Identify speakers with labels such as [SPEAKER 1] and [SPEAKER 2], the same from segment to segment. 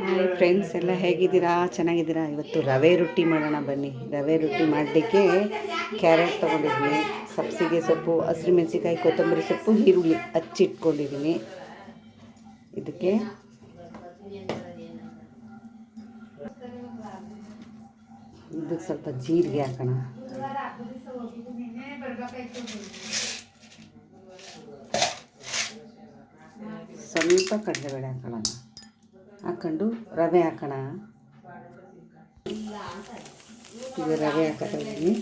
[SPEAKER 1] Hi friends ಎಲ್ಲ ಹೇಗಿದ್ದೀರಾ? ಚೆನ್ನಾಗಿದ್ದೀರಾ? ಇವತ್ತು ರವೆ ರೊಟ್ಟಿ ಮಾಡೋಣ ಬನ್ನಿ. ರವೆ ರೊಟ್ಟಿ ಮಾಡಲಿಕ್ಕೆ ಕ್ಯಾರೆಟ್ ತೊಗೊಂಡಿದ್ದೀನಿ. ಸಬ್ಸಿಗೆ ಸೊಪ್ಪು, ಹಸಿರು ಮೆಣಸಿಕಾಯಿ ಕೊತ್ತಂಬರಿ ಸೊಪ್ಪು, ಈರುಳ್ಳಿ ಹಚ್ಚಿಟ್ಕೊಂಡಿದ್ದೀನಿ. ಇದಕ್ಕೆ ಇದಕ್ಕೆ ಸ್ವಲ್ಪ ಜೀರಿಗೆ ಹಾಕೋಣ. ಸ್ವಲ್ಪ ಕಡಲೆಬೇಳೆ ಹಾಕೋಣ. ಹಾಕೊಂಡು ರವೆ ಹಾಕೋಣ. ಈಗ ರವೆ ಹಾಕೋತಾ ಇದ್ದೀನಿ.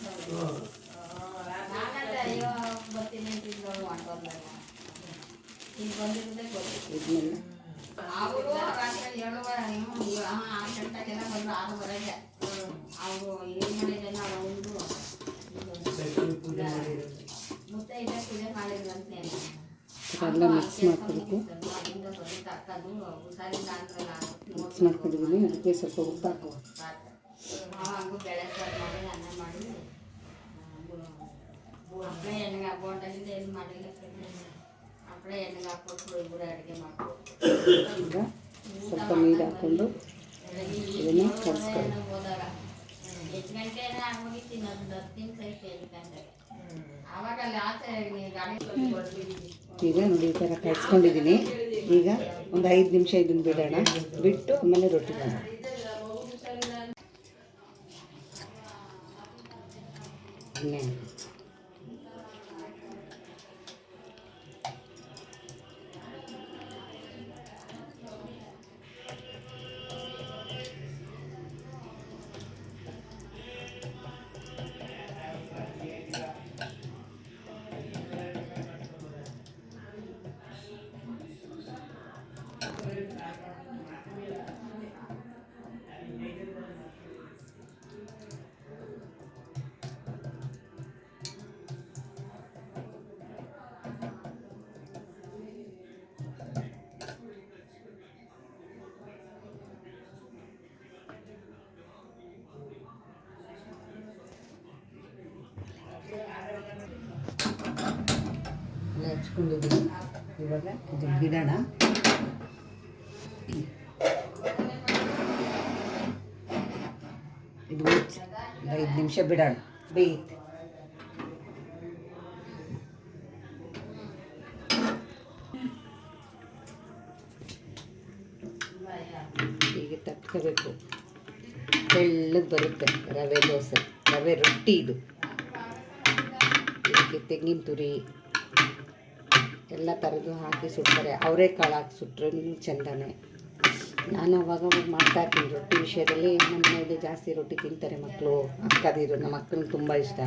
[SPEAKER 1] ಎಲ್ಲ ಮಿಕ್ಸ್ ಮಾಡ್ಕೊಬೇಕು. ಮಿಕ್ಸ್ ಮಾಡ್ಕೊಂಡಿದ್ದೀನಿ ಅದಕ್ಕೆ ಸ್ವಲ್ಪ ಉಪ್ಪು ಹಾಕುವ. ಈಗ ಸ್ವಲ್ಪ ನೀರು ಹಾಕ್ಕೊಂಡು ಇದನ್ನು ಕಲಿಸ್ಕೊಳ್ಳಿ ಈಗ ನೋಡಿ ಈ ಥರ ಕಲಿಸ್ಕೊಂಡಿದ್ದೀನಿ ಈಗ ಒಂದು ಐದು ನಿಮಿಷ ಇದನ್ನು ಬಿಡೋಣ. ಬಿಟ್ಟು ಆಮೇಲೆ ರೊಟ್ಟಿ ಮಾಡೋಣ. ಎಣ್ಣೆ ಹಾಕು. ಎಲ್ಲ ಹಚ್ಕೊಂಡಿದ್ದೀನಿ ಇವಾಗ ಇದು ಬಿಡೋಣ ಇದು ಒಂದು ಐದು ನಿಮಿಷ ಬಿಡೋಣ. ಬೇಯುತ್ತೆ ಹೀಗೆ ತಟ್ಕೋಬೇಕು. ತೆಳ್ಳಗೆ ಬರುತ್ತೆ ರವೆ ದೋಸೆ. ರವೆ ರೊಟ್ಟಿ ಇದು. ಇದಕ್ಕೆ ತೆಂಗಿನ ತುರಿ. ಎಲ್ಲ ಥರದ್ದು ಹಾಕಿ ಸುಡ್ತಾರೆ. ಅವರೇ ಕಾಳು ಹಾಕಿ ಸುಟ್ಟರೆ ಚೆಂದನೇ. ನಾನು ಅವಾಗ ಮಾಡ್ತಾ ಇರ್ತೀನಿ ರೊಟ್ಟಿ ವಿಷಯದಲ್ಲಿ. ನಮ್ಮ ಮನೆಯಲ್ಲಿ ಜಾಸ್ತಿ ರೊಟ್ಟಿ ತಿಂತಾರೆ ಮಕ್ಕಳು, ಅಕ್ಕದಿರು, ನಮ್ಮ ಅಕ್ಕನಿಗೆ ತುಂಬ ಇಷ್ಟ.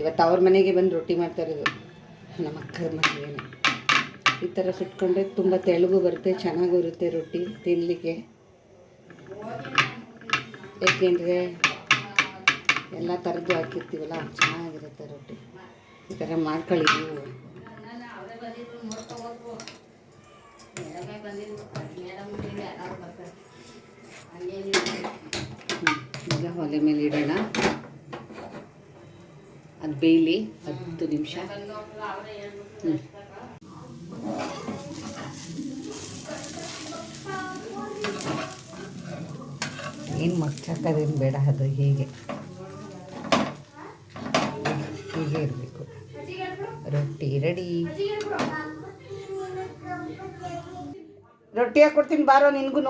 [SPEAKER 1] ಇವತ್ತು ಅವ್ರ ಮನೆಗೆ ಬಂದು ರೊಟ್ಟಿ ಮಾಡ್ತಾ ಇರೋದು. ನಮ್ಮ ಅಕ್ಕರ ಮನೆಗೆ. ಈ ಥರ ಸುಟ್ಕೊಂಡ್ರೆ ತುಂಬ ತೆಳುಗು ಬರುತ್ತೆ, ಚೆನ್ನಾಗೂ ಇರುತ್ತೆ ರೊಟ್ಟಿ ತಿನ್ನಲಿಕ್ಕೆ ಏಕೆಂದರೆ ಎಲ್ಲ ಥರದ್ದು ಹಾಕಿರ್ತೀವಲ್ಲ, ಚೆನ್ನಾಗಿರುತ್ತೆ ರೊಟ್ಟಿ. ಈ ಥರ ಮಾಡ್ಕೊಳ್ಳಿ ನೀವು.
[SPEAKER 2] ಮೇಡಮೇ ಬರ್ತಾರೆ.
[SPEAKER 1] ಈಗ ಒಲೆ ಮೇಲೆ ಇಡೋಣ. ಅದು ಬೇಯಲಿ ಹತ್ತು ನಿಮಿಷ. ಹ್ಞೂ ಏನು ಮಗ್ಚಾಕೋದೇನು ಬೇಡ ಅದು ಹೀಗೆ. ಹೀಗೆ ಇರಬೇಕು. ರೊಟ್ಟಿ ರೆಡಿ. ರೊಟ್ಟಿ ಕೊಡ್ತೀನಿ ಬಾರೋ ನಿನ್ಗೂ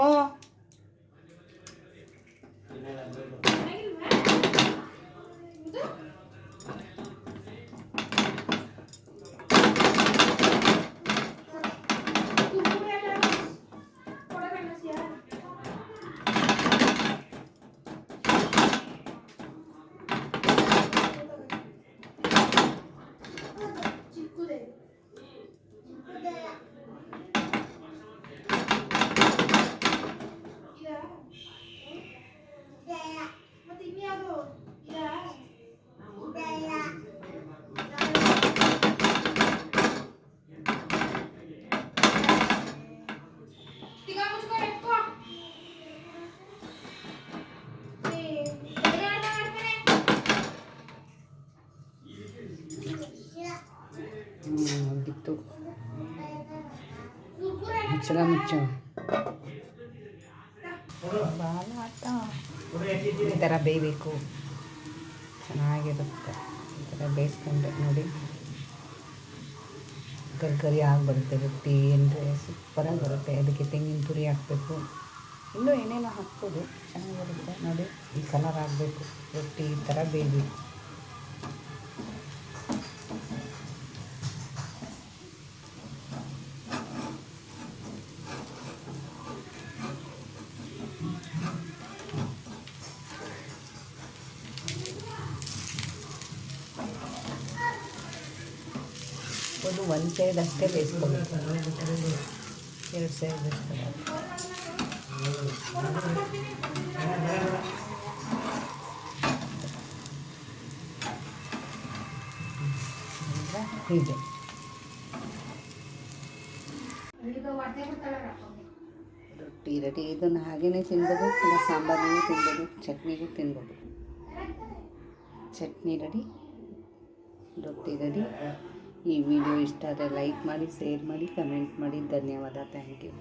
[SPEAKER 1] ಮುಚ್ಚಳ ಮುಚ್ಚು ಬಾಲ ಆಟ. ಈ ಥರ ಬೇಯಬೇಕು. ಚೆನ್ನಾಗಿರುತ್ತೆ. ಈ ಥರ ಬೇಯಿಸ್ಕೊಂಡ್ರೆ ನೋಡಿ. ಕರಿ ಕರಿ ಆಗಿ ಬರುತ್ತೆ ರೊಟ್ಟಿ ಅಂದರೆ ಸೂಪರಾಗಿ ಬರುತ್ತೆ. ಅದಕ್ಕೆ ತೆಂಗಿನ ಪುರಿ ಹಾಕಬೇಕು. ಇನ್ನೂ ಏನೇನೋ ಹಾಕ್ಬೋದು. ಚೆನ್ನಾಗಿರುತ್ತೆ ನೋಡಿ. ಈ ಕಲರ್ ಆಗಬೇಕು. ರೊಟ್ಟಿ ಈ ಥರ ಬೇಯಬೇಕು. ಒಂದು ಒಂದು ಸೈಡ್ ಅಷ್ಟೇ ಬೇಯಿಸ್ಕೊಬೇಕು ಎರಡು ಸೈಡ್ ಬೇಯಿಸ್ಕೊಬೇಕು ಹೀಗೆ. ರೊಟ್ಟಿ ರೆಡಿ ಇದನ್ನು ಹಾಗೇ ತಿನ್ಬೋದು, ಇಲ್ಲ ಸಾಂಬಾರಿಗೂ ತಿನ್ಬೋದು ಚಟ್ನಿಗೂ ತಿನ್ಬೋದು. ಚಟ್ನಿ ರೆಡಿ, ರೊಟ್ಟಿ ರೆಡಿ. ಈ ವಿಡಿಯೋ ಇಷ್ಟ ಆದರೆ ಲೈಕ್ ಮಾಡಿ ಶೇರ್ ಮಾಡಿ ಕಮೆಂಟ್ ಮಾಡಿ. ಧನ್ಯವಾದ. Thank you.